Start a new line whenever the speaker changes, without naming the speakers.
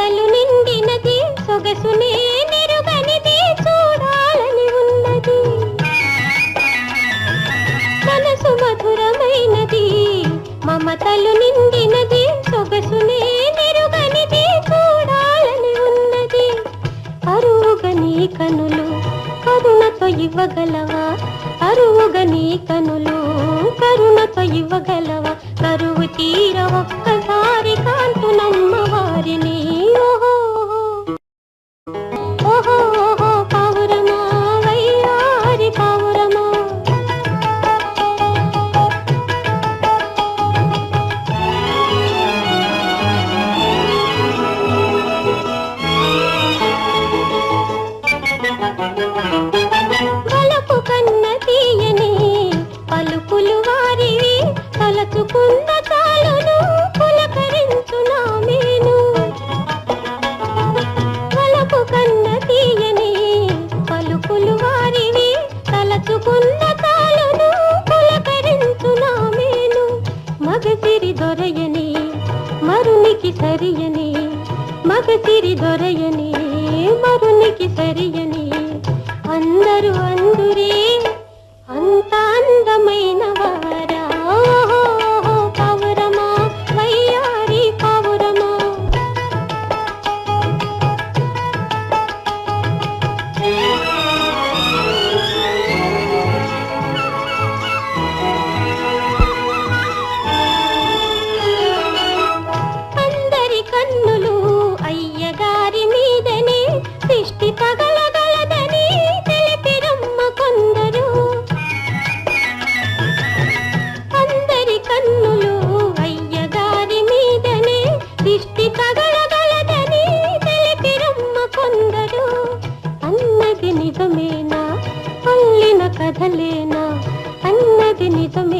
ఆశలు నిండినది సొగసునే నెరుగనిది చూడాలని ఉన్నది. మనసు మధురమైనది మమతలు నిండినది సొగసునే నెరుగనిది చూడాలని ఉన్నది. అరువుగని కనులు కరుణతో ఇవ్వగలవా? అరువుగని కనులు కరుణతో ఇవ్వగలవా? కరువు తీర ఒక్కసారి వలపు కన్న తీయని పలుకులు వారివి తలచుకున్న చాలును పులకరించునా మేను. వలపు కన్న తీయని పలుకులు వారివి తలచుకున్న చాలును పులకరించునా మేను. మగసిరి దొరయని మరునికి సరియని మగసిరి దొరయని మరునికి సరియని అందురే అంత అందమైన వారా? ఓహో, వయ్యారి పావురమా? అందరి కన్నులు అయ్యగారి మీదనే దిష్టి తగలగలదని కథలేనా? అన్నది నిజమే.